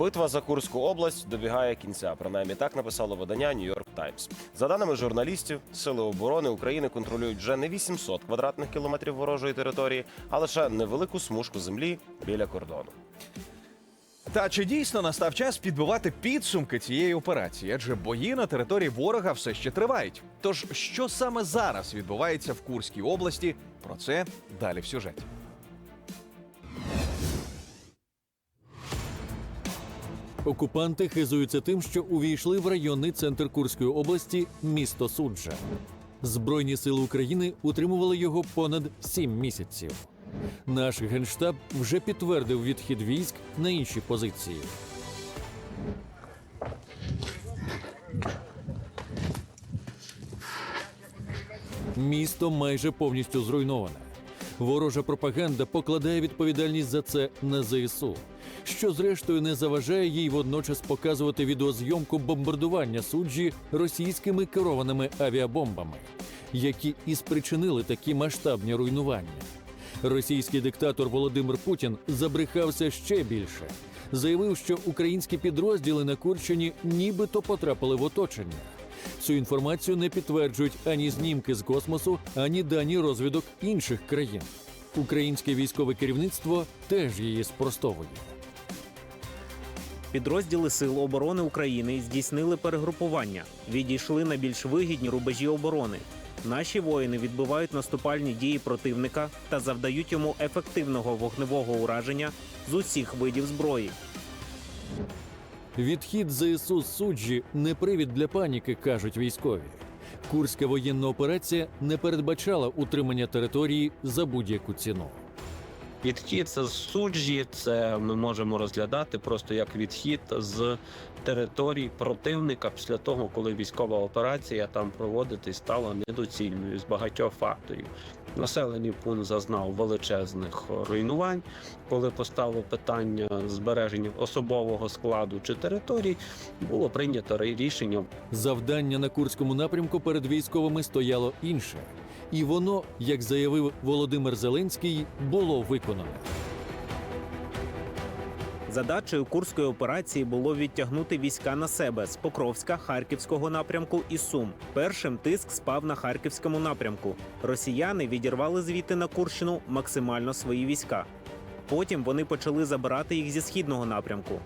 Битва за Курську область добігає кінця. Принаймні так написало видання New York Times. За даними журналістів, сили оборони України контролюють вже не 800 квадратних кілометрів ворожої території, а лише невелику смужку землі біля кордону. Та чи дійсно настав час підбивати підсумки цієї операції? Адже бої на території ворога все ще тривають. Тож що саме зараз відбувається в Курській області? Про це далі в сюжеті. Окупанти хизуються тим, що увійшли в районний центр Курської області місто Суджа. Збройні сили України утримували його понад сім місяців. Наш генштаб вже підтвердив відхід військ на інші позиції. Місто майже повністю зруйноване. Ворожа пропаганда покладає відповідальність за це на ЗСУ, що зрештою не заважає їй водночас показувати відеозйомку бомбардування суджі російськими керованими авіабомбами, які і спричинили такі масштабні руйнування. Російський диктатор Володимир Путін забрехався ще більше. Заявив, що українські підрозділи на Курщині нібито потрапили в оточення. Цю інформацію не підтверджують ані знімки з космосу, ані дані розвідок інших країн. Українське військове керівництво теж її спростовує. Підрозділи Сил оборони України здійснили перегрупування, відійшли на більш вигідні рубежі оборони. Наші воїни відбивають наступальні дії противника та завдають йому ефективного вогневого ураження з усіх видів зброї. Відхід ЗСУ з суджі не привід для паніки, кажуть військові. Курська воєнна операція не передбачала утримання території за будь-яку ціну. Відхід з суджі, це ми можемо розглядати просто як відхід з території противника після того, коли військова операція там проводитись стала недоцільною з багатьох факторів. Населений пункт зазнав величезних руйнувань. Коли постало питання збереження особового складу чи територій, було прийнято рішення Завдання на Курському напрямку перед військовими стояло інше, і воно, як заявив Володимир Зеленський, було виконано. Задачею курської операції було відтягнути війська на себе з Покровська, Харківського напрямку і Сум. Першим тиск спав на харківському напрямку. Росіяни відірвали звідти на Курщину максимально свої війська. Потім вони почали забирати їх зі східного напрямку.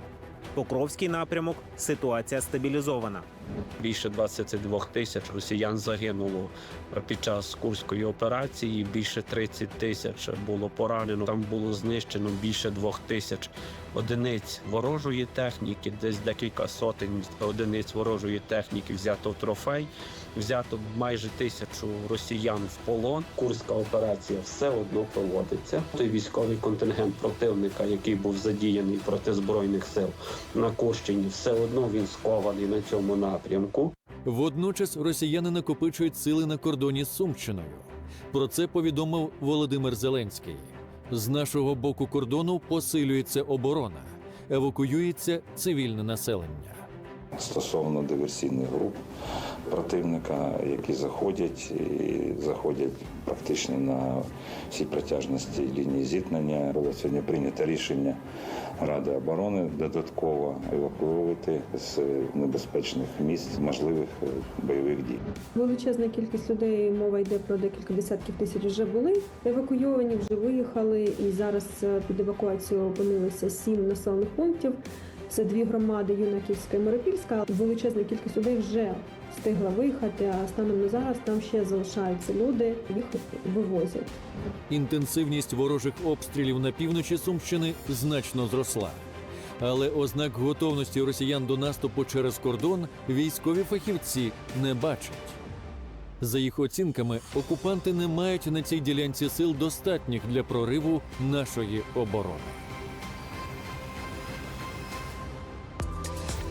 Покровський напрямок ситуація стабілізована. Більше 22 тисяч росіян загинуло під час курської операції. Більше 30 тисяч було поранено. Там було знищено більше двох тисяч одиниць ворожої техніки, десь декілька сотень одиниць ворожої техніки взято в трофей. Взято майже тисячу росіян в полон. Курська операція все одно проводиться. Той військовий контингент противника, який був задіяний проти збройних сил на Курщині, все одно він скований на цьому напрямку. Водночас росіяни накопичують сили на кордоні з Сумщиною. Про це повідомив Володимир Зеленський. З нашого боку кордону посилюється оборона, евакуюється цивільне населення. Стосовно диверсійних груп противника, які заходять і заходять практично на всій протяжності лінії зіткнення. Було сьогодні прийнято рішення Ради оборони додатково евакуювати з небезпечних місць можливих е, бойових дій. Величезна кількість людей, мова йде про декілька десятків тисяч вже були евакуйовані, вже виїхали. І зараз е, під евакуацією опинилися сім населених пунктів. Це дві громади Юнаківська і Миропільська. Величезна кількість людей вже встигла виїхати. А станом на зараз там ще залишаються люди, їх вивозять. Інтенсивність ворожих обстрілів на півночі Сумщини значно зросла. Але ознак готовності росіян до наступу через кордон військові фахівці не бачать. За їх оцінками, окупанти не мають на цій ділянці сил достатніх для прориву нашої оборони.